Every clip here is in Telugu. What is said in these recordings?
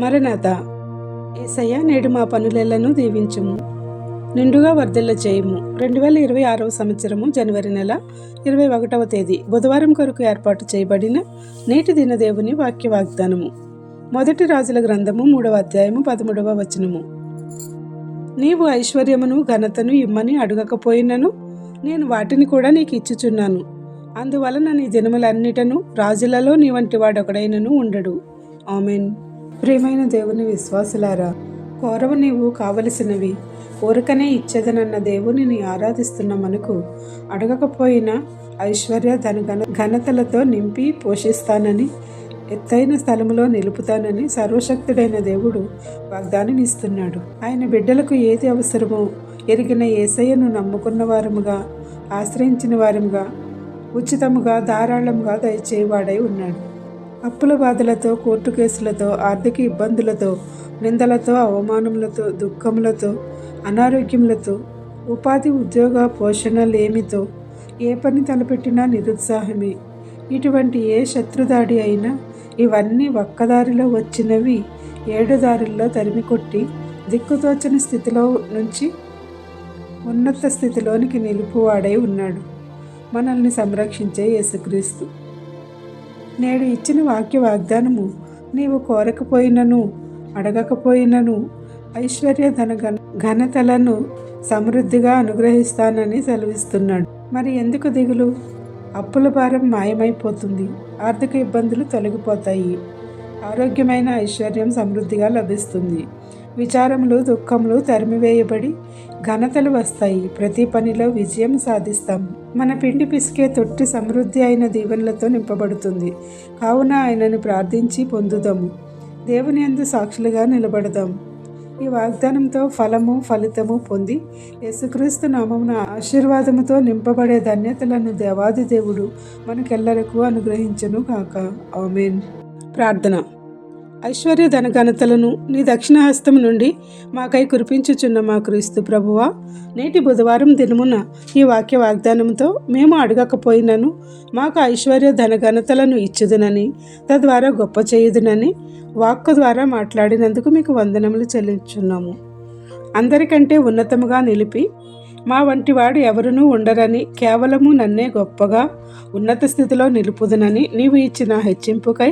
మరణాత ఏసయ్య నేడు మా పనులెలను దీవించుము. నిండుగా వర్ధిల్ల చేయము. రెండు వేల ఇరవై ఆరవ సంవత్సరము జనవరి నెల ఇరవై ఒకటవ తేదీ బుధవారం కొరకు ఏర్పాటు చేయబడిన నేటి దినదేవుని వాక్య వాగ్దానము మొదటి రాజుల గ్రంథము మూడవ అధ్యాయము పదమూడవ వచనము. నీవు ఐశ్వర్యమును ఘనతను ఇమ్మని అడగకపోయినను నేను వాటిని కూడా నీకు ఇచ్చుచున్నాను. అందువలన నీ దినములన్నిటను రాజులలో నీ వంటి వాడొకడైనను ఉండడు. ఆమెన్. ప్రియమైన దేవుని విశ్వాసులారా కోరవ నీవు కావలసినవి. ఊరకనే ఇచ్చేదనన్న దేవునిని ఆరాధిస్తున్న మనకు అడగకపోయినా ఐశ్వర్య తన ఘన ఘనతలతో నింపి పోషిస్తానని ఎత్తైన స్థలములో నిలుపుతానని సర్వశక్తుడైన దేవుడు వాగ్దానం ఇస్తున్నాడు ఆయన బిడ్డలకు ఏది అవసరమో ఎరిగిన ఏసయ్యను నమ్ముకున్న వారముగా ఆశ్రయించిన వారముగా ఉచితముగా ధారాళముగా దయచేవాడై ఉన్నాడు. అప్పుల బాధలతో కోర్టు కేసులతో ఆర్థిక ఇబ్బందులతో నిందలతో అవమానములతో దుఃఖములతో అనారోగ్యములతో ఉపాధి ఉద్యోగ పోషణ లేమితో ఏ పని తలపెట్టినా నిరుత్సాహమే. ఇటువంటి ఏ శత్రుదాడి అయినా ఇవన్నీ ఒక్కదారిలో వచ్చినవి ఏడు దారుల్లో తరిమి కొట్టి దిక్కుతోచని స్థితిలో నుంచి ఉన్నత స్థితిలోనికి నిలుపువాడై ఉన్నాడు. మనల్ని సంరక్షించే యేసుక్రీస్తు. నేడు ఇచ్చిన వాక్య వాగ్దానము నీవు కోరకపోయినను అడగకపోయినను ఐశ్వర్య ధన ఘన ఘనతలను సమృద్ధిగా అనుగ్రహిస్తానని సెలవిస్తున్నాడు. మరి ఎందుకు దిగులు? అప్పుల భారం మాయమైపోతుంది ఆర్థిక ఇబ్బందులు తొలగిపోతాయి ఆరోగ్యమైన ఐశ్వర్యం సమృద్ధిగా లభిస్తుంది. విచారములు దుఃఖములు తరిమివేయబడి ఘనతలు వస్తాయి. ప్రతి పనిలో విజయం సాధిస్తాం. మన పిండి పిసికే తొట్టి సమృద్ధి అయిన దీవెనలతో నింపబడుతుంది. కావున ఆయనను ప్రార్థించి పొందుదాము. దేవుని అందు సాక్షులుగా నిలబడదాం. ఈ వాగ్దానంతో ఫలము ఫలితము పొంది యేసుక్రీస్తు నామమున ఆశీర్వాదముతో నింపబడే ధన్యతలను దేవాది దేవుడు మనకెల్లరకు అనుగ్రహించను కాక ఆమెన్. ప్రార్థన. ఐశ్వర్య ధనఘనతలను నీ దక్షిణహస్తం నుండి మాకై కురిపించుచున్న మా క్రీస్తు ప్రభువా నేటి బుధవారం దినమున ఈ వాక్య వాగ్దానంతో మేము అడగకపోయినను మాకు ఐశ్వర్య ధనఘనతలను ఇచ్చుదునని తద్వారా గొప్ప చేయుదునని వాక్కు ద్వారా మాట్లాడినందుకు మీకు వందనములు చెల్లించున్నాము అందరికంటే ఉన్నతముగా నిలిపి మా వంటి వాడు ఎవరునూ ఉండరని కేవలము నన్నే గొప్పగా ఉన్నత స్థితిలో నిలుపుదునని నీవు ఇచ్చిన హెచ్చింపుకై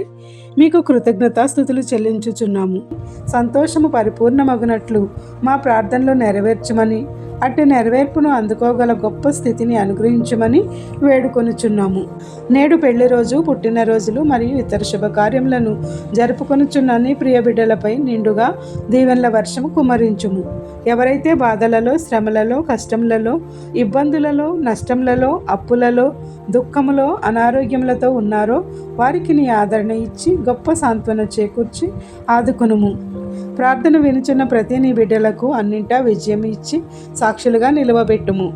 మీకు కృతజ్ఞతాస్థుతులు చెల్లించుచున్నాము. సంతోషము పరిపూర్ణమగునట్లు మా ప్రార్థనలు నెరవేర్చమని అట్టి నెరవేర్పును అందుకోగల గొప్ప స్థితిని అనుగ్రహించమని వేడుకొనుచున్నాము. నేడు పెళ్ళి రోజు పుట్టినరోజులు మరియు ఇతర శుభకార్యములను జరుపుకొనుచున్న నీ ప్రియ బిడ్డలపై నిండుగా దీవెనల వర్షము కుమరించుము. ఎవరైతే బాధలలో శ్రమలలో కష్టములలో ఇబ్బందులలో నష్టములలో అప్పులలో దుఃఖములో అనారోగ్యములతో ఉన్నారో వారికి నీ ఆదరణ ఇచ్చి గొప్ప సాంత్వన చేకూర్చి ఆదుకునుము. ప్రార్థన వినుచున్న ప్రతి నీ బిడ్డలకు అన్నింటా విజయం ఇచ్చి సాక్షులుగా నిలవబెట్టుము.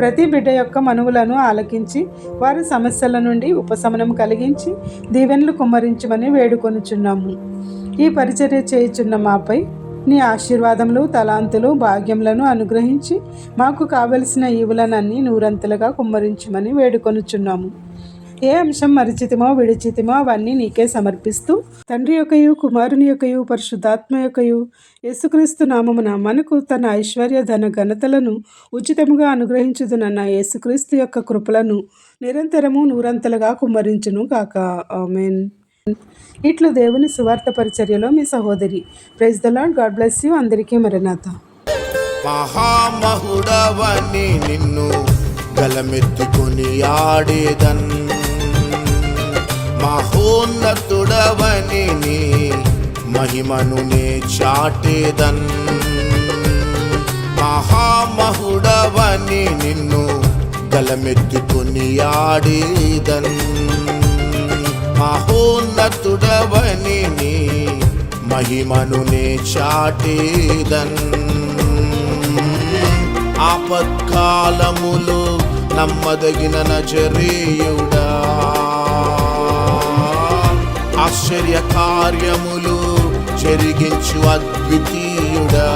ప్రతి బిడ్డ యొక్క మనువులను ఆలకించి వారి సమస్యల నుండి ఉపశమనం కలిగించి దీవెనలు కుమ్మరించమని వేడుకొనుచున్నాము. ఈ పరిచర్య చేయుచున్న మాపై నీ ఆశీర్వాదములు తలాంతులు భాగ్యములను అనుగ్రహించి మాకు కావలసిన ఈవులనన్నీ నూరంతులుగా కుమ్మరించమని వేడుకొనుచున్నాము. ఏ అంశం మరిచితిమో విడిచితిమో అవన్నీ నీకే సమర్పిస్తూ తండ్రి యొక్కయు కుమారుని యొక్కయు పరిశుద్ధాత్మ యొక్కయు యేసుక్రీస్తు నామమున మనకు తన ఐశ్వర్య ధన ఘనతలను ఉచితముగా అనుగ్రహించుదునన్న యేసుక్రీస్తు యొక్క కృపలను నిరంతరము నూరంతలుగా కుమ్మరించును కాక ఆమెన్. ఇట్లు దేవుని సువార్త పరిచర్యలో మీ సహోదరి. Praise the Lord God bless you. అందరికీ మరణాత. మహామహుడవని నిన్ను గలమెత్తుకొని ఆడేదన్ మహోన్నతుడవని నీ మహిమను నే చాటేదన్. మహామహుడవని నిన్ను గలమెత్తుకొని ఆడేదన్. మహోన్నతుడవని నీ మహిమను నే చాటేదన్. ఆపత్కాలములు నమ్మదగిన నజరేయుడా. ఆశ్చర్య కార్యములు జరిగించు అద్వితీయుడా.